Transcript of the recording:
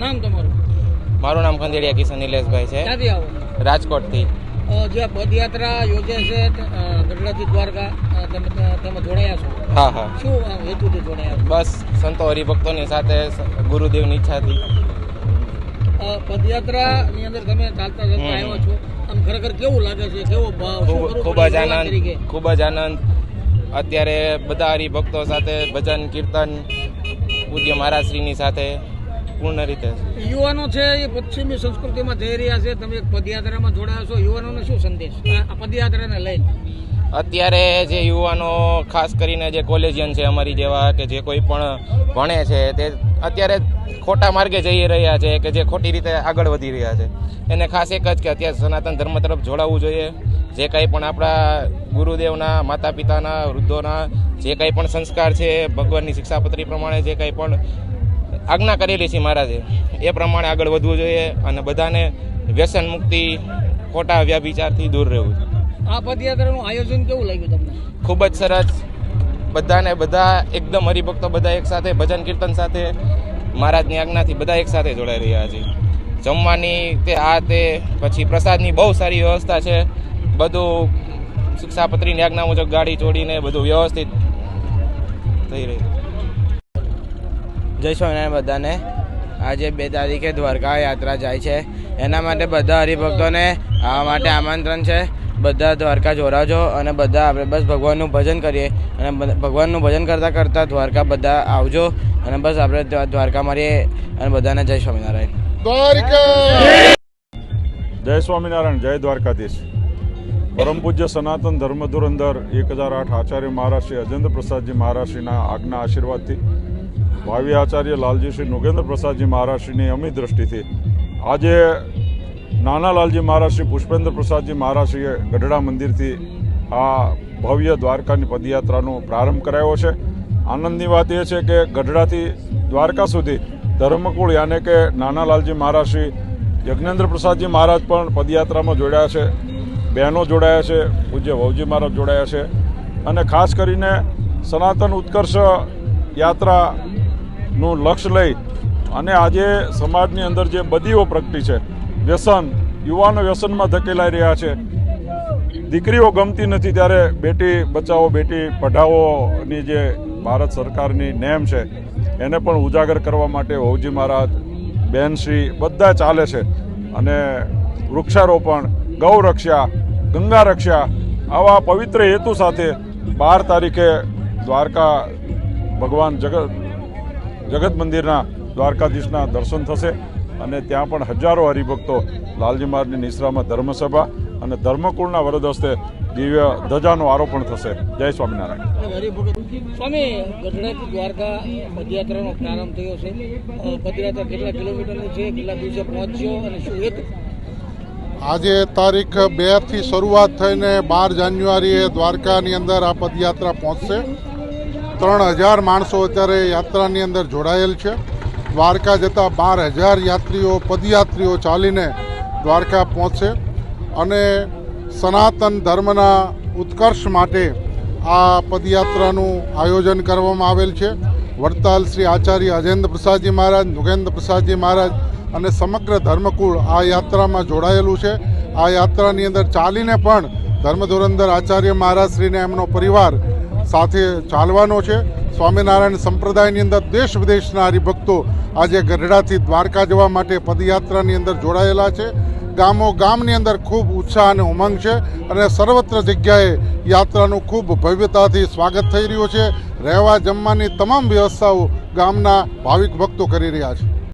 નામ તમારું? મારું નામ ખંદેડિયા કિશન નિલેશભાઈ છે. ક્યાંથી આવો? રાજકોટથી. જે પદયાત્રા યોજે છે ગઢડાથી દ્વારકા તમે જોડાયા છો? હા હા. શું હેતુથી જોડાયા બસ સંતો હરિભક્તોની સાથે ગુરુદેવની ઈચ્છાથી. પદયાત્રા પદયાત્રાની અંદર તમે ચાલતા ચાલતા. આવ્યા છો. આમ ખરેખર કેવું લાગે છે? કેવો ભાવ ખૂબ જ આનંદ ખૂબ જ આનંદ. અત્યારે બધા હરિભક્તો સાથે ભજન કીર્તન પૂજ્ય મહારાજશ્રીની સાથે પૂર્ણ રીતે યુવાનો છે એ પશ્ચિમી સંસ્કૃતિમાં જઈ રહ્યા છે. તમે પદયાત્રામાં જોડાયા છો. યુવાનોને શું સંદેશ? આ પદયાત્રાને લઈને અત્યારે જે યુવાનો ખાસ કરીને જે કોલેજિયન છે અમારી જેવા કે જે કોઈ પણ ભણે છે તે અત્યારે ખોટા માર્ગે જઈ રહ્યા છે કે જે ખોટી રીતે આગળ વધી રહ્યા છે. એને ખાસ એક જ કે અત્યારે સનાતન ધર્મ તરફ જોડાવવું જોઈએ. જે કંઈ પણ આપણા ગુરુદેવના માતા પિતાના વૃદ્ધોના જે કંઈ પણ સંસ્કાર છે ભગવાનની શિક્ષાપત્રી પ્રમાણે જે કંઈ પણ આજ્ઞા કરેલી છે મહારાજે. એ પ્રમાણે આગળ વધવું જોઈએ અને બધાને વ્યસન મુક્તિ ખોટા વ્યાભિચારથી દૂર રહેવું આ પદયાત્રાનું આયોજન કેવું લાગ્યું તમને? ખૂબ જ સરસ. બધાને બધા એકદમ હરિભક્તો બધા એક સાથે ભજન કીર્તન સાથે મહારાજની આજ્ઞાથી બધા એક સાથે જોડાઈ રહ્યા છે. જમવાની તે આ તે પછી પ્રસાદની બહુ સારી વ્યવસ્થા છે. બધું શિક્ષાપત્રીની આજ્ઞા મુજબ ગાડી ચોડીને બધું વ્યવસ્થિત થઈ રહ્યું જય સ્વામિનારાયણ બધાને. આજે બે તારીખે દ્વારકા યાત્રા જાય છે. એના માટે બધા હરિભક્તોને આવવા માટે આમંત્રણ છે. બધા દ્વારકા જોડાજો અને બધા આપણે બસ ભગવાનનું ભજન કરીએ. અને ભગવાનનું ભજન કરતાં કરતાં દ્વારકા બધા આવજો. અને બસ આપણે દ્વારકા મારીએ અને બધાને જય સ્વામિનારાયણ. જય સ્વામિનારાયણ જય દ્વારકાધીશ. પરમ પૂજ્ય સનાતન ધર્મ ધુરંધર એક હજાર આઠ આચાર્ય મહારાજ શ્રી અજેન્દ્ર પ્રસાદજી મહારાજશ્રીના આજ્ઞા આશીર્વાદથી ભાવિ આચાર્ય લાલજી શ્રી નૃગેન્દ્ર પ્રસાદજી મહારાજશ્રીની અમી દ્રષ્ટિથી આજે નાના લાલજી મહારાજ શ્રી પુષ્પેન્દ્ર પ્રસાદજી મહારાજશ્રીએ ગઢડા મંદિરથી આ ભવ્ય દ્વારકાની પદયાત્રાનો પ્રારંભ કરાયો છે. આનંદની વાત એ છે કે ગઢડાથી દ્વારકા સુધી ધર્મકુળ યાને કે નાના લાલજી મહારાજ શ્રી યજ્ઞેન્દ્ર પ્રસાદજી મહારાજ પણ પદયાત્રામાં જોડાયા છે. બહેનો જોડાયા છે, પૂજ્ય વહુજી મહારાજ જોડાયા છે અને ખાસ કરીને સનાતન ઉત્કર્ષ યાત્રાનું લક્ષ્ય લઈ અને આજે સમાજની અંદર જે બદીઓ પ્રગટી છે, વ્યસન, યુવાનો વ્યસનમાં ધકેલાઈ રહ્યા છે. દીકરીઓ ગમતી નથી ત્યારે બેટી બચાવો, બેટી પઢાઓની જે ભારત સરકારની નેમ છે, એને પણ ઉજાગર કરવા માટે વહુજી મહારાજ બહેનશ્રી બધા ચાલે છે. અને વૃક્ષારોપણ, ગૌ રક્ષા, ગંગા રક્ષા, આવા પવિત્ર હેતુ સાથે બાર તારીખે દ્વારકા ભગવાન જગત જગત મંદિરના દ્વારકાધીશના દર્શન થશે અને ત્યાં પણ હજારો હરિભક્તો લાલજી મહારાજની નિશ્રામાં ધર્મસભા અને ધર્મકુળના વરદ હસ્તે દિવ્ય ધજાનો આરોપણ થશે. જય સ્વામિનારાયણ. સ્વામી ગઢડાથી દ્વારકા પદયાત્રાનો પ્રારંભ થયો છે. પદયાત્રા કેટલા કિલોમીટરની છે કેટલા દિવસે પહોંચ્યો અને શું હેતુ? આજે તારીખ બેથી શરૂઆત થઈને બાર જાન્યુઆરીએ દ્વારકાની અંદર આ પદયાત્રા પહોંચશે. ત્રણ હજાર માણસો અત્યારે યાત્રાની અંદર જોડાયેલ છે. દ્વારકા જતા બાર હજાર યાત્રીઓ, પદયાત્રીઓ ચાલીને દ્વારકા પહોંચશે અને સનાતન ધર્મના ઉત્કર્ષ માટે આ પદયાત્રાનું આયોજન કરવામાં આવેલ છે. વડતાલ શ્રી આચાર્ય અજેન્દ્ર પ્રસાદજી મહારાજ નુગેન્દ્ર પ્રસાદજી મહારાજ અને સમગ્ર ધર્મકુળ આ યાત્રામાં જોડાયેલું છે. આ યાત્રાની અંદર ચાલીને પણ ધર્મધુરંદર આચાર્ય મહારાજશ્રીને એમનો પરિવાર સાથે ચાલવાનો છે. સ્વામિનારાયણ સંપ્રદાયની અંદર દેશ વિદેશના હરિભક્તો આજે ગઢડાથી દ્વારકા જવા માટે પદયાત્રાની અંદર જોડાયેલા છે. ગામો ગામની અંદર ખૂબ ઉત્સાહ અને ઉમંગ છે અને સર્વત્ર જગ્યાએ યાત્રાનું ખૂબ ભવ્યતાથી સ્વાગત થઈ રહ્યું છે. રહેવા જમવાની તમામ વ્યવસ્થાઓ ગામના ભાવિક ભક્તો કરી રહ્યા છે.